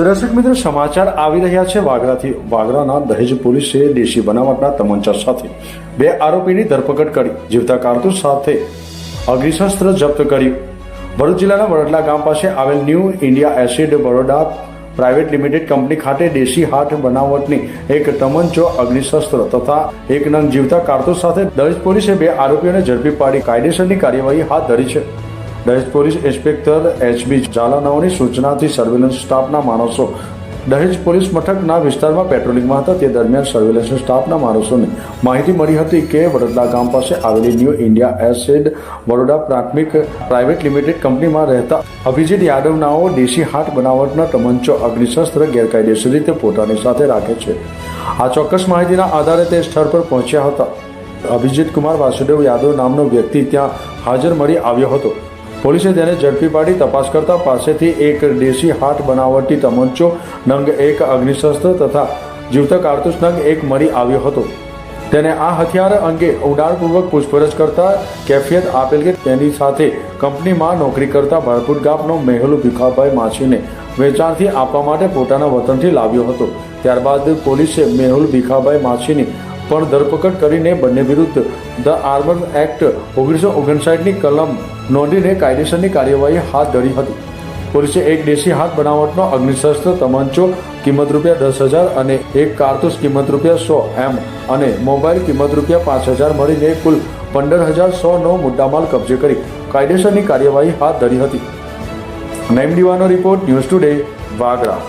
દર્શક મિત્રો, સમાચાર આવી રહ્યા છે વાગરાથી વાગરાના દહેજ પોલીસે દેશી બનાવટના તમંચા સાથે બે આરોપીની ધરપકડ કરી, જીવતા કારતૂસ સાથે અગ્નિશસ્ત્ર જપ્ત કર્યું. ભરૂચ જિલ્લાના વડોદરા ગામ પાસે આવેલ New India Acid Baroda Private Limited company ખાતે દેશી હાથ બનાવટની એક તમંચો, અગ્નિશસ્ત્ર તથા એક નંગ જીવતા કારતૂસ સાથે દહેજ પોલીસે બે આરોપીઓને ઝડપી પાડી કાયદેસરની કાર્યવાહી હાથ ધરી છે. દહેજ પોલીસ ઇન્સ્પેક્ટર એચબી ઝાલાનાઓની સૂચનાથી સર્વેલન્સ સ્ટાફના માણસો દહેજ પોલીસ મથકના વિસ્તારમાં પેટ્રોલિંગમાં હતા. તે દરમિયાન સર્વેલન્સ સ્ટાફના માણસોને માહિતી મળી હતી કે વડોદરા ગામ પાસે આવેલી ન્યૂ ઇન્ડિયા એસેડ વડોદરા પ્રાથમિક પ્રાઇવેટ લિમિટેડ કંપનીમાં રહેતા અભિજીત યાદવનાઓ દેશી હાટ બનાવટનો તમંચો અગ્નિશસ્ત્ર ગેરકાયદેસર રીતે પોતાની સાથે રાખે છે. આ ચોક્કસ માહિતીના આધારે તે સ્થળ પર પહોંચ્યા હતા. અભિજીત કુમાર વાસુદેવ યાદવ નામનો વ્યક્તિ ત્યાં હાજર મળી આવ્યો હતો. પોલીસે તેને ઝડપી પાડી તપાસ કરતા પાસેથી એક દેશી હાથ બનાવટી તમંચો, નંગ એક અગ્નિશસ્ત્ર તથા જીવતા કારતૂસ નંગ એક મળી આવ્યો હતો. તેને આ હથિયાર અંગે ઉડાણપૂર્વક પૂછપરછ કરતા કેફિયત આપેલ કે તેની સાથે કંપનીમાં નોકરી કરતા ભરપૂર ગામનો મેહુલ ભીખાભાઈ માછીને વેચાણથી આપવા માટે પોતાના વતનથી લાવ્યો હતો. ત્યારબાદ પોલીસે મેહુલ ભીખાભાઈ માછીની પણ ધરપકડ કરીને બંને વિરુદ્ધ ધ આર્મર એક્ટ ઓગણીસો ઓગણસાઠની કલમ નોંધીને કાયદેસરની કાર્યવાહી હાથ ધરી હતી. પોલીસે એક દેશી હાથ બનાવટનો અગ્નિશસ્ત્ર તમંચો કિંમત રૂપિયા દસ હજાર અને એક કારતૂસ કિંમત રૂપિયા સો એમ અને મોબાઈલ કિંમત રૂપિયા પાંચ હજાર મળીને કુલ પંદર હજાર સોનો મુદ્દામાલ કબજે કરી કાયદેસરની કાર્યવાહી હાથ ધરી હતી. નઈમ દીવાનો રિપોર્ટ ન્યૂઝ ટુડે, વાગરા.